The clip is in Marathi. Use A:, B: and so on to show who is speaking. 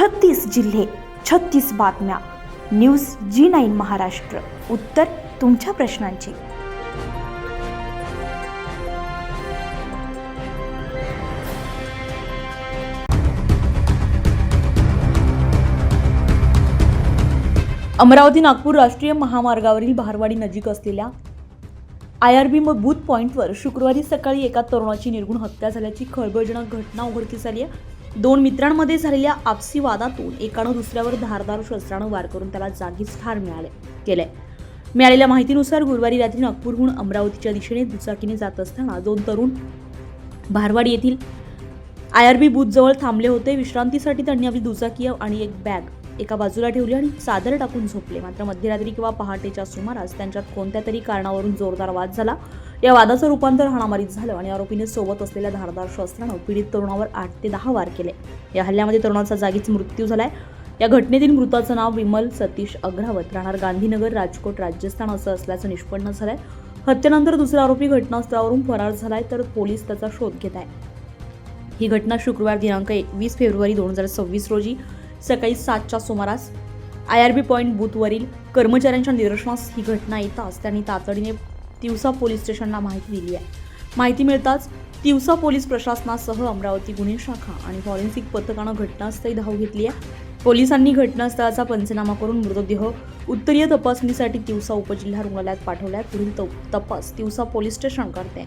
A: छत्तीस जिल्हे छत्तीस बातम्या. News G nine Maharashtra. उत्तर तुमच्या प्रश्नांची. अमरावती नागपूर राष्ट्रीय महामार्गावरील भारवाडी नजीक असलेल्या आय आर बी बूथ पॉईंटवर शुक्रवारी सकाळी एका तरुणाची निर्गुण हत्या झाल्याची खळबळजनक घटना उघडकीस आली आहे. दोन मित्रांमध्ये झालेल्या आपसी वादातून एकानं दुसऱ्यावर धारदार शस्त्रानं वार करून त्याला जागीच ठार मिळाले केलंय. मिळालेल्या माहितीनुसार गुरुवारी रात्री नागपूरहून अमरावतीच्या दिशेने दुचाकीने जात असताना दोन तरुण भारवाडी येथील आय आर बी बूथजवळ थांबले होते. विश्रांतीसाठी त्यांनी आपली दुचाकी आणि एक बॅग एका बाजूला ठेवली आणि चादर टाकून झोपले. मात्र मध्यरात्री किंवा पहाटेच्या सुमारास त्यांच्यात कोणत्या तरी कारणावरून जोरदार वाद झाला. या वादाचं रूपांतर हाणामारीत झालं आणि आरोपीने सोबत असलेल्या धारदार शस्त्रानं पीडित तरुणावर आठ ते दहा वार केले. या हल्ल्यामध्ये तरुणाचा जागीच मृत्यू झालाय. या घटनेतील मृताचं नाव विमल सतीश अग्रावत राहणार गांधीनगर राजकोट राजस्थान असं असल्याचं निष्पन्न झालंय. हत्येनंतर दुसरा आरोपी घटनास्थळावरून फरार झालाय तर पोलीस त्याचा शोध घेत आहे ही घटना शुक्रवार दिनांक एकवीस फेब्रुवारी दोन हजार सव्वीस रोजी सकाळी सातच्या सुमारास आय आर बी पॉईंट बूथवरील कर्मचाऱ्यांच्या निदर्शनास ही घटना येताच त्यांनी तातडीने तिवसा पोलीस स्टेशनला माहिती दिली आहे. माहिती मिळताच तिवसा पोलीस प्रशासनासह अमरावती गुन्हे शाखा आणि फॉरेन्सिक पथकानं घटनास्थळी धाव घेतली आहे. पोलिसांनी घटनास्थळाचा पंचनामा करून मृतदेह उत्तरीय तपासणीसाठी तिवसा उपजिल्हा रुग्णालयात पाठवल्यात. पुढील तपास तिवसा पोलीस स्टेशन करते.